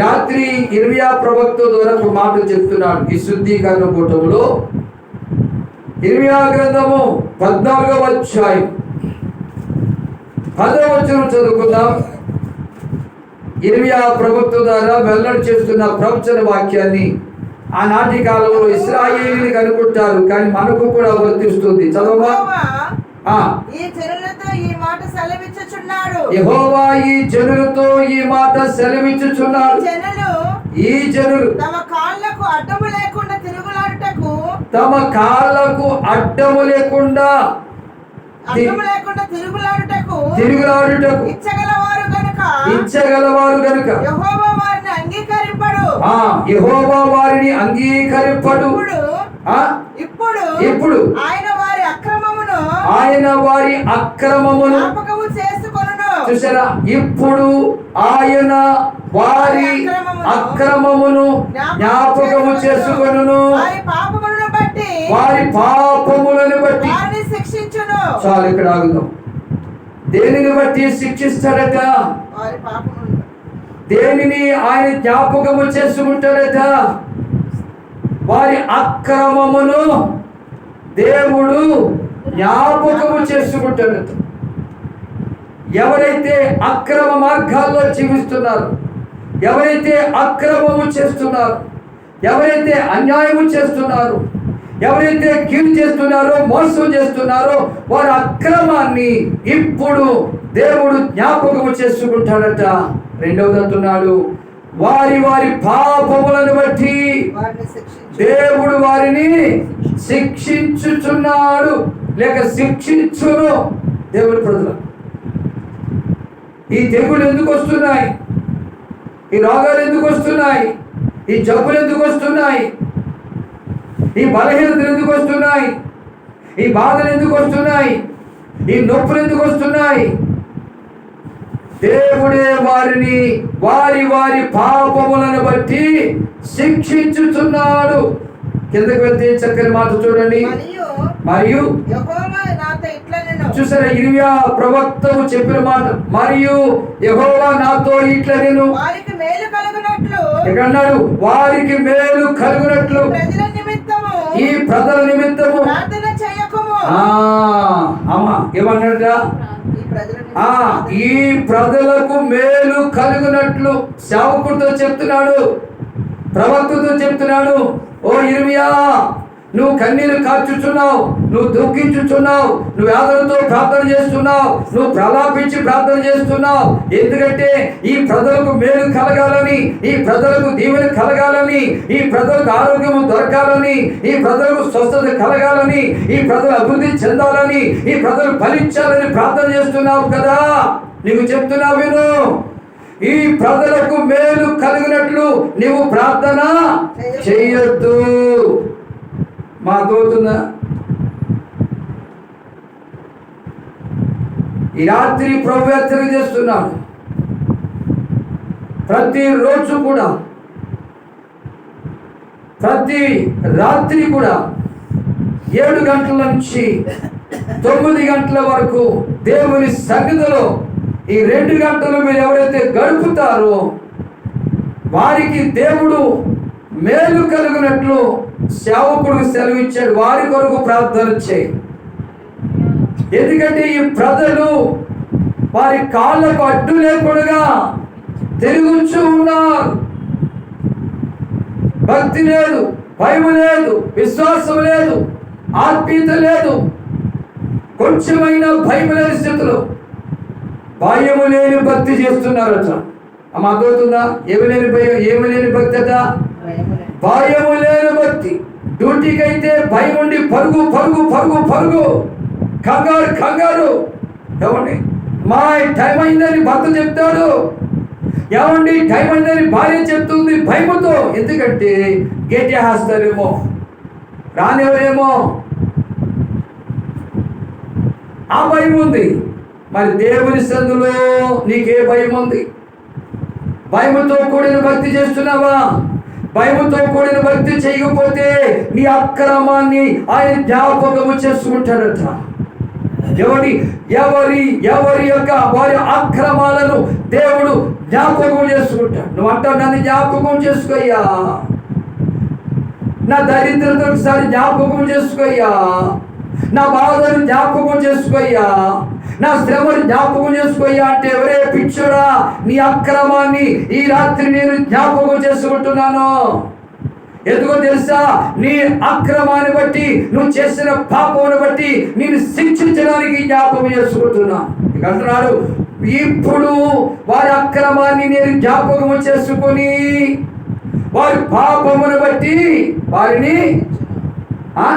రాత్రి ఇర్మియా ప్రవక్త ద్వారా ఒక మాట చెప్తున్నాడు ఈ శుద్ధీకరణ కూటములో ఇర్మియా గ్రంథము పద్నాలుగవ అధ్యాయం. పదవ వచనం చదువుకుందాం. ఇర్మియా ప్రభుత్వ ద్వారా వెల్లడి చేస్తున్న ప్రవచన వాక్యాన్ని ఆనాటి కాలంలో ఇస్రాయేలీని కనుకుంటారు కానీ మనకు కూడా వర్తిస్తుంది. చదవమా? ఈ జనులతో ఈ మాట సెలవిచ్చుచున్నాడు. యెహోవా ఈ జనులతో ఈ మాట సెలవిచ్చుచున్నాడు. జనులు ఈ జనులు తమ కాళ్ళకు అడ్డము లేకుండా తిరుగులాడుటకు తమ కాళ్ళకు అడ్డము లేకుండా అడ్డము లేకుండా తిరుగులాడుటకు తిరుగులాడుటకు ఇచ్చగలవారు గనుక ఇచ్చగలవారు గనుక యెహోవా వారిని అంగీకరింపడు. ఆ యెహోవా వారిని అంగీకరింపడు. ఇప్పుడు ఇప్పుడు ఆయన ఆయన వారి అక్రమమును చూసారా? ఇప్పుడు ఆయన వారి అక్రమమును జ్ఞాపకము చేసుకొనును. వారి పాపములను బట్టి చాలు ఇక్కడ ఆగుదాం. దేనిని బట్టి శిక్షిస్తాడట పాపములను దేనిని ఆయన జ్ఞాపకము చేసుకుంటాడట వారి అక్రమమును దేవుడు జ్ఞాపకము చేసుకుంటాడు. ఎవరైతే అక్రమ మార్గాల్లో జీవిస్తున్నారు ఎవరైతే అక్రమము చేస్తున్నారు ఎవరైతే అన్యాయము చేస్తున్నారు ఎవరైతే కీడు చేస్తున్నారో మోసం చేస్తున్నారో వారి అక్రమాన్ని ఇప్పుడు దేవుడు జ్ఞాపకము చేసుకుంటాడట. రెండవది అంటున్నాడు వారి వారి పాపములను బట్టి దేవుడు వారిని శిక్షించుచున్నాడు. లేక శిక్షించును. దేవుడి ప్రజలు. ఈ తెగులు ఎందుకు వస్తున్నాయి? ఈ రోగాలు ఎందుకు వస్తున్నాయి? ఈ జబ్బులు ఎందుకు వస్తున్నాయి? ఈ బలహీనతలు ఎందుకు వస్తున్నాయి? ఈ బాధలు ఎందుకు వస్తున్నాయి? ఈ నొప్పులు ఎందుకు వస్తున్నాయి? దేవుడే వారిని వారి వారి పాపములను బట్టి శిక్షించుచున్నాడు. కిందకి వెళ్తే చక్కని మాట చూడండి. మరియు చూసారా ఇరిమియా ప్రవక్తవు చెప్పిన మాట. మరియు యెహోవా నాతో ఇట్లా నేను వారికి మేలు కలుగునట్లు. ఇక్కడ అన్నాడు వారికి మేలు కలుగునట్లు. ఈ ప్రజల నిమిత్తము. అమ్మా ఏమన్నాడట ఈ ఆ ఈ ప్రజలకు మేలు కలుగునట్లు శావకుడితో చెప్తున్నాడు ప్రవక్తతో చెప్తున్నాడు. ఓ ఇర్మియా నువ్వు కన్నీరు కార్చుచున్నావు నువ్వు దుఃఖించుచున్నావు నువ్వు వేదనతో ప్రార్థన చేస్తున్నావు నువ్వు ప్రలాపించి ప్రార్థన చేస్తున్నావు. ఎందుకంటే ఈ ప్రజలకు మేలు కలగాలని ఈ ప్రజలకు దీవెన కలగాలని ఈ ప్రజలకు ఆరోగ్యము దొరకాలని ఈ ప్రజలకు స్వస్థత కలగాలని ఈ ప్రజలు అభివృద్ధి చెందాలని ఈ ప్రజలు ఫలించాలని ప్రార్థన చేస్తున్నావు కదా. నీకు చెప్తున్నా విను. ఈ ప్రజలకు మేలు కలిగినట్లు నీవు ప్రార్థన చేయొద్దు. మా తోతున్న ఈ రాత్రి ప్రభు హెచ్చరిక చేస్తున్నాడు ప్రతిరోజు కూడా ప్రతి రాత్రి కూడా ఏడు గంటల నుంచి తొమ్మిది గంటల వరకు దేవుని సన్నిధిలో ఈ రెండు గంటలు మీరు ఎవరైతే గడుపుతారో వారికి దేవుడు మేలు కలిగినట్లు సేవకుడు సెలవిచ్చాడు. వారి కొరకు ప్రార్థన చేయి. ఎందుకంటే ఈ ప్రజలు వారి కాళ్ళకు అడ్డు లేకుండా తిరుగుచూ ఉన్నారు. భక్తి లేదు భయం లేదు విశ్వాసం లేదు ఆత్మీయత లేదు. కొంచెమైన భయం లేని స్థితిలో భయము లేని భక్తి చేస్తున్నారట అమ్మ అర్థమవుతుందా? ఏమి లేని భయం ఏమి లేని భక్తి భయము లేని భక్తి డ్యూటీకి అయితే భయం ఉండి పరుగు పరుగు పరుగు పరుగు. కంగారు కంగారు. ఏమండి? మా టైం అయిందని భర్త చెప్తాడు. ఏమండి? టైం అయిందని భార్య చెప్తుంది భయముతో. ఎందుకంటే గేట్ వేస్తారేమో రానివ్వరేమో. ఆ భయం ఉంది. మరి దేవుని సందులో నీకే భయం ఉంది. భయముతో కూడిన భక్తి చేస్తున్నావా? భయముతో కూడిన భక్తి చేయకపోతే నీ అక్రమాన్ని ఆయన జ్ఞాపకము చేసుకుంటాడట. ఎవరి ఎవరి ఎవరి యొక్క వారి అక్రమాలను దేవుడు జ్ఞాపకం చేసుకుంటాడు నువ్వు అంటావు నన్ను జ్ఞాపకం చేసుకోయ్యా? నా దరిద్రత ఒకసారి జ్ఞాపకం చేసుకోయ్యా? నా బాధను జ్ఞాపకం చేసుకోయ్యా. నా శ్రమను జ్ఞాపకం చేసుకోయ్యా అంటే ఎవరే పిచ్చురా నీ అక్రమాన్ని ఈ రాత్రి నేను జ్ఞాపకం చేసుకుంటున్నాను. ఎందుకో తెలుసా? నీ అక్రమాన్ని బట్టి నువ్వు చేసిన పాపమును బట్టి నేను శిక్షించడానికి జ్ఞాపకం చేసుకుంటున్నా. అంటున్నాడు ఇప్పుడు వారి అక్రమాన్ని నేను జ్ఞాపకం చేసుకొని వారి పాపమును బట్టి వారిని ఆ?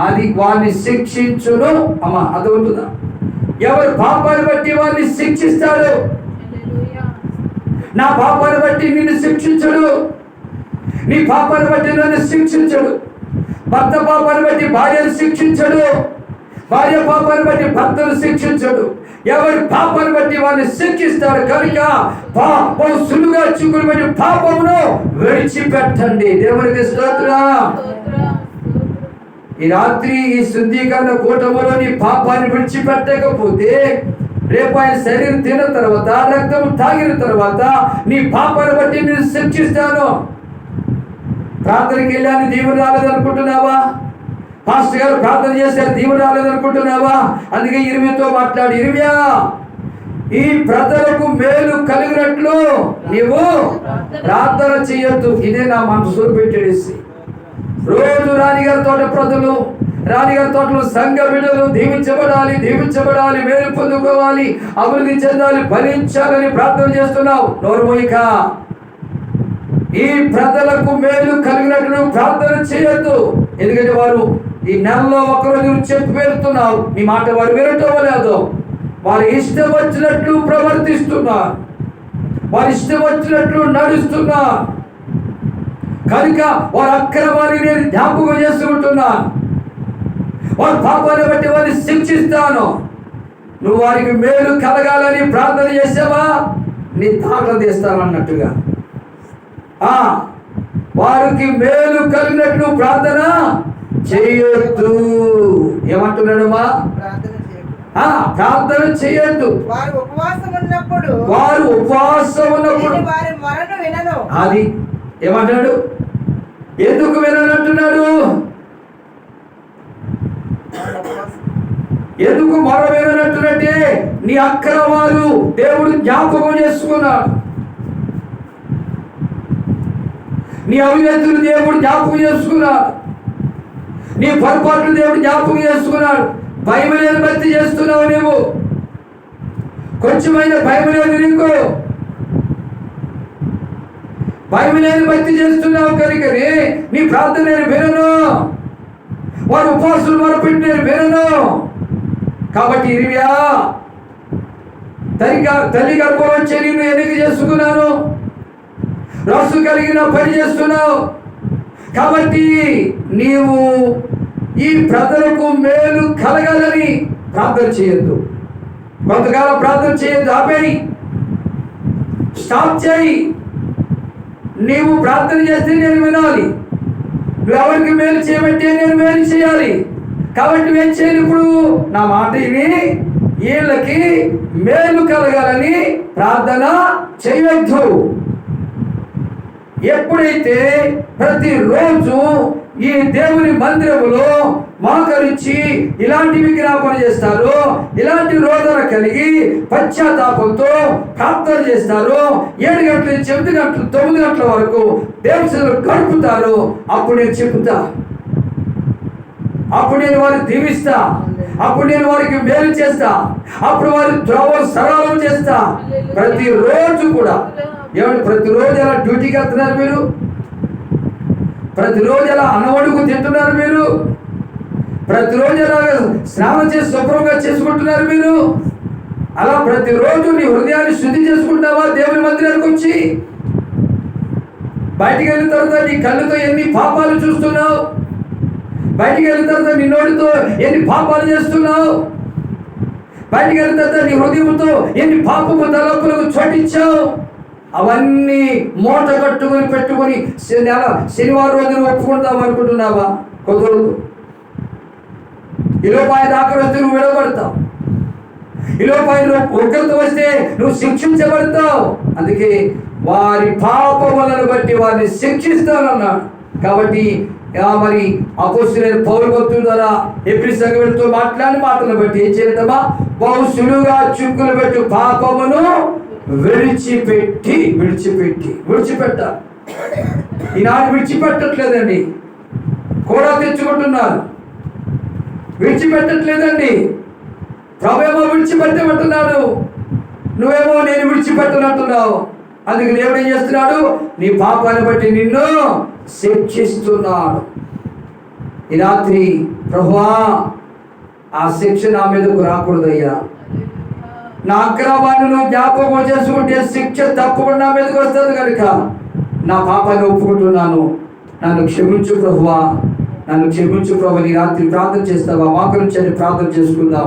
అది వారిని శిక్షించును. అమ్మా అదవుతుందా ఎవరి పాపాన్ని బట్టి వారిని శిక్షిస్తాడు నా పాపాన్ని బట్టి నిన్ను శిక్షించడు. నీ పాపాన్ని బట్టి నన్ను శిక్షించడు. భర్త పాపాన్ని బట్టి భార్యను శిక్షించడు. భార్య పాపాన్ని బట్టి భర్తను శిక్షించడు. ఎవరి పాపాన్ని బట్టి వారిని శిక్షిస్తాడు కనుక పాపం సులువుగా చిక్కులు బట్టి పాపమును విడిచిపెట్టండి. దేవునికి స్తోత్రం. ఈ రాత్రి ఈ శుద్ధీకరణ కూటములో నీ పాపాన్ని విడిచిపెట్టకపోతే రేపు ఆయన శరీరం తిన్న తర్వాత రక్తం తాగిన తర్వాత నీ పాపాన్ని బట్టి నేను శిక్షిస్తాను. ప్రార్థనకి వెళ్ళాను దీవులు రాలేదనుకుంటున్నావా పాస్టర్ గారు ప్రార్థన చేశారు దీవులు రాలేదనుకుంటున్నావా అందుకే ఇరిమితో మాట్లాడు. ఇరిమియా ఈ ప్రజలకు మేలు కలిగినట్లు నీవు ప్రార్థన చేయొద్దు. ఇదే నా మనసు పెట్టేసి. రోజు రాణిగారి తోట ప్రజలు రాణిగారి తోటలో సంఘ బిడ్డలు దీవించబడాలి దీవించబడాలి మేలు పొందుకోవాలి అభివృద్ధి చెందాలి ఫలించాలని ప్రార్థన చేస్తున్నావు నోరుమోయిక ఈ ప్రజలకు మేలు కలిగినట్లు ప్రార్థన చేయొద్దు. ఎందుకంటే వారు ఈ నెలలో ఒకరోజు చెప్పి వెళ్తున్నావు నీ మాట వారు వినటం లేదు. వారు ఇష్టం వచ్చినట్లు ప్రవర్తిస్తున్నారు. వారి ఇష్టం వచ్చినట్లు నడుస్తున్నారు. కనుక వారి అక్రమాన్ని నేను జ్ఞాపకం చేసుకుంటున్నాను వారి పాపాన్ని బట్టి వారిని శిక్షిస్తాను. నువ్వు వారికి మేలు కలగాలని ప్రార్థన చేసావా? నీ తాటలు తీస్తాను అన్నట్టుగా వారికి మేలు కలిగినట్లు ప్రార్థన చేయొద్దు. ఏమంటున్నాడు మా? ప్రార్థన చేయొద్దు. వారు ఉపవాసం ఉన్నప్పుడు వారు ఉపవాసం ఉన్నప్పుడు నేను వారి మరణ వినను. అది ఏమంటాడు ఎందుకు విననంటున్నాడు ఎందుకు మరో విననంటున్నట్టే నీ అక్రమాలు దేవుడు జ్ఞాపకం చేసుకున్నాడు. నీ అవినతులు దేవుడు జ్ఞాపకం చేసుకున్నాడు. నీ పొరపాట్లు దేవుడు జ్ఞాపకం చేసుకున్నాడు. భయం లేని భక్తి చేస్తున్నావు నువ్వు కొంచెమైన భయం లేదు నీకు. భయం లేని భక్తి చేస్తున్నావు కనుకనే నీ ప్రార్థన నేను వినను. వారు ఉపవాసులు మొరపెట్టి నేను వినను. కాబట్టి ఇరివ్యా తల్లి తల్లి గర్భం వచ్చే నేను ఎన్నిక చేసుకున్నాను. రసు కలిగిన పని చేస్తున్నావు. కాబట్టి నీవు ఈ ప్రజలకు మేలు కలగాలని ప్రార్థన చేయొద్దు. కొంతకాలం ప్రార్థన చేయొద్దు ఆపేయి. స్టాప్ చేయి. నీవు ప్రార్థన చేస్తే నేను వినాలి. నువ్వు ఎవరికి మేలు చేయబట్టే నేను మేలు చేయాలి. కాబట్టి నువ్వేం చేయాలి ఇప్పుడు? నా మాట ఇవి వీళ్ళకి మేలు కలగాలని ప్రార్థన చేయొద్దు. ఎప్పుడైతే ప్రతిరోజు ఈ దేవుని మందిరములో మోకరించి ఇలాంటి విజ్ఞాపన చేస్తారో. ఇలాంటి రోదన కలిగి పశ్చాత్తాపంతో ప్రార్థన చేస్తారు. ఏడు గంటల నుంచి ఎనిమిది గంటలు తొమ్మిది గంటల వరకు దేవసలు గడుపుతారు. అప్పుడు నేను చెబుతా. అప్పుడు నేను వారిని దీవిస్తా. అప్పుడు నేను వారికి మేలు చేస్తా. అప్పుడు వారి ద్రోవ సరళం చేస్తా. ప్రతిరోజు కూడా. ఏమంటే ప్రతిరోజు ఎలా డ్యూటీకి వెళ్తున్నారు మీరు? ప్రతిరోజు ఎలా అనవడుకు తింటున్నారు మీరు? ప్రతిరోజు అలా స్నానం చేసి శుభ్రంగా చేసుకుంటున్నారు మీరు. అలా ప్రతిరోజు నీ హృదయాన్ని శుద్ధి చేసుకుంటావా? దేవుని మందిరానికి వచ్చి. బయటికి వెళ్ళిన తర్వాత నీ కళ్ళుతో ఎన్ని పాపాలు చూస్తున్నావు? బయటికి వెళ్ళిన తర్వాత నీ నోటితో ఎన్ని పాపాలు చేస్తున్నావు? బయటికి వెళ్ళిన తర్వాత నీ హృదయంతో ఎన్ని పాపము తలపులకు చోటించావు అవన్నీ మూట కట్టుకొని పెట్టుకొని నెల శనివారం రోజున ఒప్పుకుంటాం అనుకుంటున్నావా? కుదరదు. ఇరవై లోపు ఆయన వస్తే నువ్వు విడబడతావు ఇరవై లోపు వస్తే నువ్వు శిక్షించబడతావు. అందుకే వారి పాపములను బట్టి వారిని శిక్షిస్తానన్నాడు. కాబట్టి మరి అపోసులైన పౌరు భక్తుల ద్వారా ఎప్పుడు సంగతితో మాట్లాడిన మాటలను బట్టి ఏం చేయటమా బహు సులువుగా చుక్కులు పెట్టు పాపమును విడిచిపెట్టి విడిచిపెట్టి విడిచిపెట్టాలి. ఈనాడు విడిచిపెట్టట్లేదండి. కూడా తెచ్చుకుంటున్నారు. విడిచిపెట్టట్లేదండి. ప్రభేమో విడిచిపెట్టమంటున్నాడు. నువ్వేమో నేను విడిచిపెట్టనంటున్నావు అందుకు దేవుడు ఏం చేస్తున్నాడు? నీ పాపాన్ని బట్టి నిన్ను శిక్షిస్తున్నాడు. ఈ రాత్రి ప్రభువా ఆ శిక్ష నా మీదకు రాకూడదయ్యా. నా అక్రమాలను జ్ఞాపకం చేసుకుంటే శిక్ష తప్పకుండా నా మీదకి వస్తుంది కనుక నా పాపాన్ని ఒప్పుకుంటున్నాను. నన్ను క్షమించు ప్రభువా. నన్ను క్షమించు ప్రభు నీ రాత్రి ప్రార్థన చేస్తావా? మాకు నుంచి ప్రార్థన చేసుకుందాం.